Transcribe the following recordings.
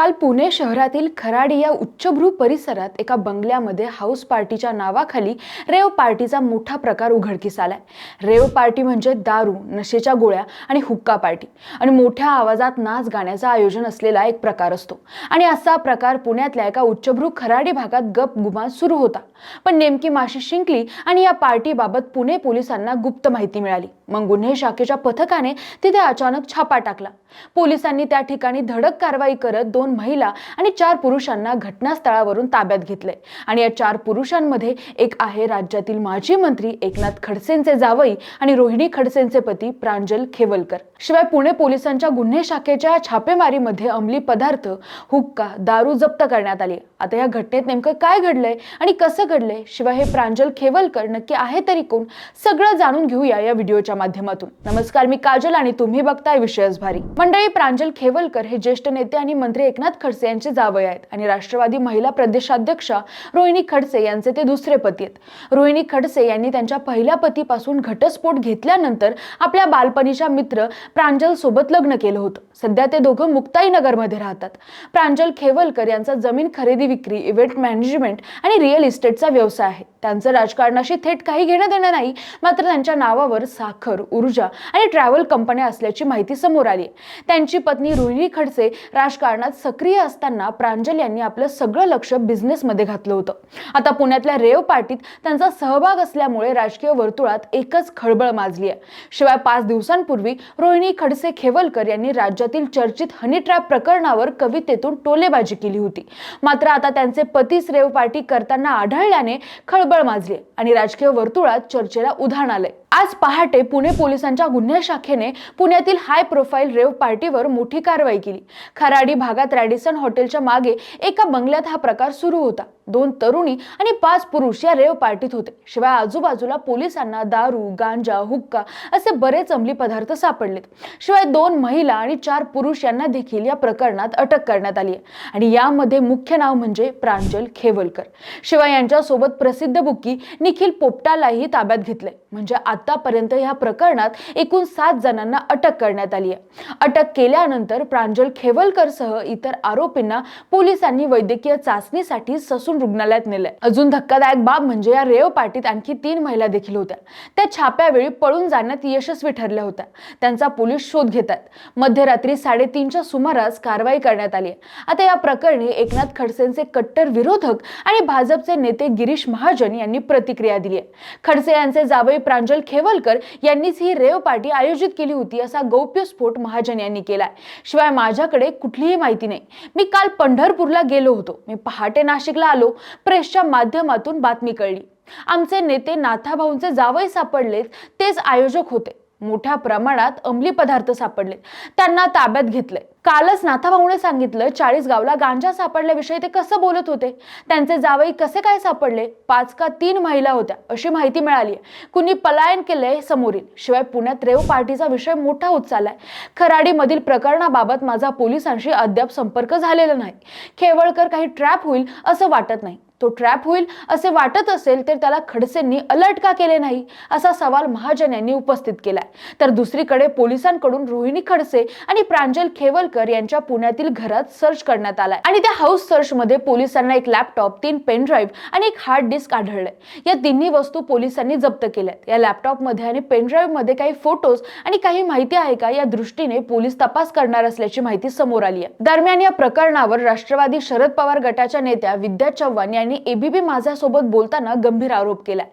काल पुणे शहरातील खराडी या उच्चभ्रू परिसरात एका बंगल्यामध्ये हाऊस पार्टीच्या नावाखाली रेव पार्टीचा मोठा प्रकार उघडकीस आलाय. रेव पार्टी म्हणजे दारू नशेच्या गोळ्या आणि हुक्का पार्टी. आणि मोठ्या आवाजात नाच गाण्याचं आयोजन असलेला एक प्रकार असतो. आणि असा प्रकार पुण्यातल्या एका उच्चभ्रू खराडी भागात गप गुमान सुरू होता. पण नेमकी माशी शिंकली आणि या पार्टीबाबत पुणे पोलिसांना गुप्त माहिती मिळाली. मग गुन्हे शाखेच्या पथकाने तिथे अचानक छापा टाकला. पोलिसांनी त्या ठिकाणी धडक कारवाई करत दोन महिला आणि चार पुरुषांना घटनास्थळावरून ताब्यात घेतले आणि या चार पुरुषांमध्ये एक आहे राज्यातील माजी मंत्री एकनाथ खडसेंचे जावई आणि रोहिणी खडसेंचे पती प्रांजल खेवलकर. शिवाय पुणे पोलिसांच्या गुन्हे शाखेच्या छापेमारीमध्ये अंमली पदार्थ हुक्का दारू जप्त करण्यात आली आता या घटनेत नेमकं काय घडलंय आणि कसं घडलंय? शिवाय हे प्रांजल खेवलकर नक्की आहे तरी कोण? सगळं जाणून घेऊया या व्हिडिओच्या माध्यमातून. नमस्कार मी काजल आणि तुम्ही बघताय विषयच भारी. मंडळी प्रांजल खेवलकर हे ज्येष्ठ नेते आणि मंत्री एकनाथ खडसे यांचे जावई आहेत आणि राष्ट्रवादी महिला प्रदेशाध्यक्षा रोहिणी खडसे यांचे ते दुसरे पती आहेत. रोहिणी खडसे यांनी त्यांच्या पहिल्या पतीपासून घटस्फोट घेतल्यानंतर आपल्या बालपणीच्या मित्र प्रांजल सोबत लग्न केलं होतं. सध्या ते दोघं मुक्ताईनगरमध्ये राहतात. प्रांजल खेवलकर यांचा जमीन खरेदी विक्री इव्हेंट मॅनेजमेंट आणि रिअल इस्टेटचा व्यवसाय आहे. त्यांचं राजकारणाशी थेट काही घेणं देणं नाही मात्र त्यांच्या नावावर साखर ऊर्जा आणि ट्रॅव्हल कंपन्या असल्याची माहिती समोर आली त्यांची पत्नी रोहिणी खडसे राजकारणात सक्रिय असताना प्रांजल यांनी आपलं सगळं लक्ष बिझनेसमध्ये घातलं होतं. आता पुण्यातल्या रेव पार्टीत त्यांचा सहभाग असल्यामुळे राजकीय वर्तुळात एकच खळबळ माजली आहे शिवाय पाच दिवसांपूर्वी रोहिणी खडसे खेवलकर यांनी राज्यातील चर्चित हनी ट्रॅप प्रकरणावर कवितेतून टोलेबाजी केली होती. मात्र आता त्यांचे पतीच रेव पार्टी करताना आढळल्याने खळबळ माजली आणि राजकीय वर्तुळात चर्चेला उधाण आलंय. आज पहाटे पुणे पोलिसांच्या गुन्हे शाखेने पुण्यातील हाय प्रोफाईल रेव पार्टीवर मोठी कारवाई केली. खराडी भागात शहरात रॅडिसन हॉटेलच्या मागे एका बंगल्यात हा प्रकार सुरू होता. दोन तरुणी आणि पाच पुरुष या रेव पार्टीत होते. शिवाय आजूबाजूला पोलिसांना दारू गांजा हुक्का असे बरेच अंमली पदार्थ सापडलेत. शिवाय दोन महिला आणि चार पुरुष यांना देखील या प्रकरणात अटक करण्यात आली आहे. आणि यामध्ये मुख्य नाव म्हणजे प्रांजल खेवलकर. शिवाय यांच्यासोबत प्रसिद्ध बुकी निखिल पोपटालाही ताब्यात घेतले म्हणजे आतापर्यंत या प्रकरणात एकूण सात जणांना अटक करण्यात आली आहे. अटक केल्यानंतर प्रांजल खेवलकरसह इतर आरोपींना पोलिसांनी वैद्यकीय चाचणीसाठी ससून रुग्णालयात नेलंय. अजून धक्कादायक बाब म्हणजे या रेव पार्टीत आणखी तीन महिला देखील होत्या. त्या छाप्यावेळी पळून जाण्यात यशस्वी ठरल्या होत्या. त्यांचा पोलीस शोध घेतात. मध्यरात्री साडेतीनच्या सुमारास कारवाई करण्यात आली आता या प्रकरणी एकनाथ खडसेंचे कट्टर विरोधक आणि भाजपचे नेते गिरीश महाजन यांनी प्रतिक्रिया दिली आहे. खडसे यांचे जावई प्रांजल खेवलकर यांनीच ही रेव पार्टी आयोजित केली होती असा गौप्यस्फोट महाजन यांनी केलाय. शिवाय माझ्याकडे कुठलीही माहिती नाही मी काल पंढरपूरला गेलो होतो. मी पहाटे नाशिकला आलो. प्रेसच्या माध्यमातून बातमी कळली. आमचे नेते नाथाभाऊंचे जावई सापडलेत तेच आयोजक होते. मोठ्या प्रमाणात अंमली पदार्थ सापडले. त्यांना ताब्यात घेतले कालच नाथाभाऊने सांगितलं चाळीस गावला गांजा सापडल्याविषयी ते कसं बोलत होते? त्यांचे जावई कसे काय सापडले? पाच का तीन महिला होत्या अशी माहिती मिळाली आहे कुणी पलायन केलंय समोरील. शिवाय पुण्यात रेव पार्टीचा विषय मोठा होत चाललाय खराडीमधील प्रकरणाबाबत माझा पोलिसांशी अद्याप संपर्क झालेला नाही. खेवळकर काही ट्रॅप होईल असं वाटत नाही. तो ट्रॅप होईल. असे वाटत असेल तर त्याला खडसेंनी अलर्ट का केले नाही? असा सवाल महाजन यांनी उपस्थित केलाय. तर दुसरीकडे पोलिसांकडून रोहिणी खडसे आणि प्रांजल खेवलकर यांच्या पुण्यातील घरात सर्च करण्यात आलाय. आणि त्या हाऊस सर्च मध्ये पोलिसांना एक लॅपटॉप तीन पेन ड्राईव्ह आणि एक हार्ड डिस्क आढळले या तिन्ही वस्तू पोलिसांनी जप्त केल्यात. या लॅपटॉपमध्ये आणि पेन ड्राईव्हमध्ये काही फोटोज आणि काही माहिती आहे का? या दृष्टीने पोलीस तपास करणार असल्याची माहिती समोर आली आहे दरम्यान या प्रकरणावर राष्ट्रवादी शरद पवार गटाच्या नेत्या विद्या चव्हाण यांनी यांनी एबीपी माझ्यासोबत बोलताना गंभीर आरोप केलाय.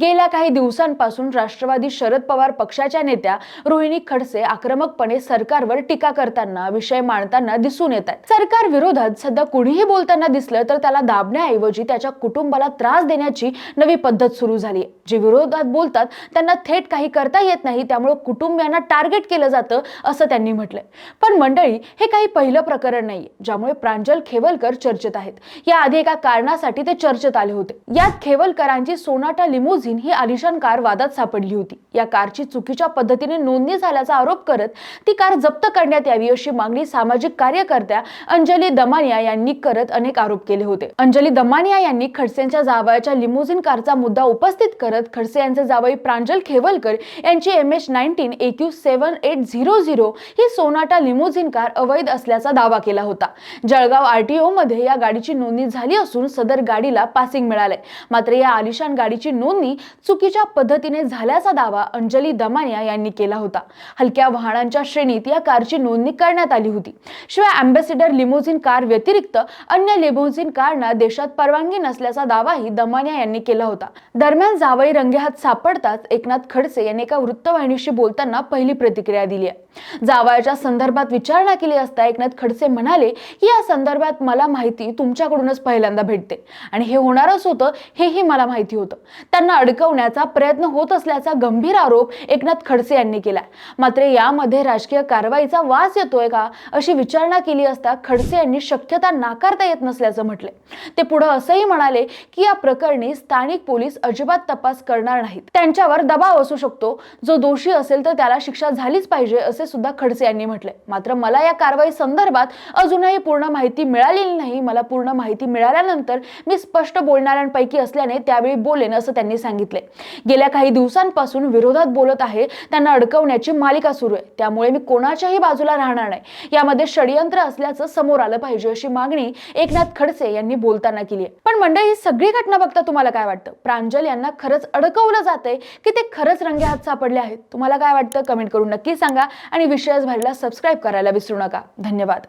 गेल्या काही दिवसांपासून राष्ट्रवादी शरद पवार पक्षाच्या नेत्या रोहिणी खडसे आक्रमकपणे सरकारवर टीका करताना विषय मांडताना दिसून येत आहेत सरकार विरोधात सध्या कुणीही बोलताना दिसलं तर त्याला दाबण्याऐवजी त्याच्या कुटुंबाला त्रास देण्याची नवी पद्धत सुरू झाली आहे जे विरोधात बोलतात त्यांना थेट काही करता येत नाही त्यामुळे कुटुंबियांना टार्गेट केलं जातं असं त्यांनी म्हटलंय. पण मंडळी हे काही पहिलं प्रकरण नाहीये ज्यामुळे प्रांजल खेवलकर चर्चेत आहेत. याआधी एका कारणासाठी ते चर्चेत आले होते. यात खेवलकरांची सोनाटा लिमोझिन ही आलिशान कार वादात सापडली होती. या कारची चुकीच्या पद्धतीने नोंदणी झाल्याचा आरोप करत ती कार जप्त करण्यात यावी अशी मागणी सामाजिक कार्यकर्त्या अंजली दमानिया यांनी करत अनेक आरोप केले होते. अंजली दमानिया यांनी खडसेंच्या जावयाच्या लिमोझिन कारचा मुद्दा उपस्थित करत शरद खडसे यांचे जावई प्रांजल खेवलकर यांची M H nineteen A Q seven eight zero zero he Sonata limousine car अवैध असल्याचा दावा केला होता. जळगाव आर टी ओमध्ये या गाडीची नोंदणी झाली असून सदर गाडीला पासिंग मिळाले मात्र या आलिशान गाडीची नोंदणी चुकीच्या पद्धतीने झाल्याचा दावा अंजली दमानिया यांनी केला होता. हलक्या वाहनांच्या श्रेणीत या कारची नोंदणी करण्यात आली होती. शिवाय अँबॅसिडर लिमोझिन कार व्यतिरिक्त अन्य लिमोझिन कारना देशात परवानगी नसल्याचा दावाही दमानिया यांनी केला होता. दरम्यान जावई रंगेहात सापडताच एकनाथ खडसे यांनी एका वृत्तवाहिनीशी बोलताना पहिली प्रतिक्रिया दिली आहे. जावयाच्या संदर्भात विचारणा केली असता एकनाथ खडसे म्हणाले की या संदर्भात मला माहिती तुमच्याकडूनच पहिल्यांदा भेटते आणि हे होणारच होतं हेही मला माहिती होतं. त्यांना अडकवण्याचा प्रयत्न होत असल्याचा गंभीर आरोप एकनाथ खडसे यांनी केला. मात्र यामध्ये राजकीय कारवाईचा वास येतोय का अशी विचारणा केली असता खडसे यांनी शक्यता नाकारता येत नसल्याचं म्हटले ते पुढे असंही म्हणाले की या प्रकरणी स्थानिक पोलीस अजिबात तपास करणार नाहीत. त्यांच्यावर दबाव असू शकतो. जो दोषी असेल तर त्याला शिक्षा झालीच पाहिजे असे सुद्धा खडसे यांनी म्हटले मात्र मला या कारवाई संदर्भात अजूनही पूर्ण माहिती मिळालेली नाही. मला पूर्ण माहिती मिळाल्यानंतर मी स्पष्ट बोलणाऱ्यांपैकी असल्याने त्यावेळी बोलेन असं त्यांनी सांगितले गेल्या काही दिवसांपासून विरोधात बोलत आहे त्यांना अडकवण्याची मालिका सुरू आहे. त्यामुळे मी कोणाच्याही बाजूला राहणार नाही. यामध्ये षडयंत्र असल्याचं समोर आलं पाहिजे अशी मागणी एकनाथ खडसे यांनी बोलताना केली आहे पण मंडळी ही सगळी घटना बघता तुम्हाला काय वाटतं? प्रांजल यांना खरंच अडकवलं जातंय की ते खरंच रंगे हात सापडले आहेत? तुम्हाला काय वाटतं? कमेंट करून नक्की सांगा. आणि विषयास भारीला सबस्क्राईब करायला विसरू नका. धन्यवाद.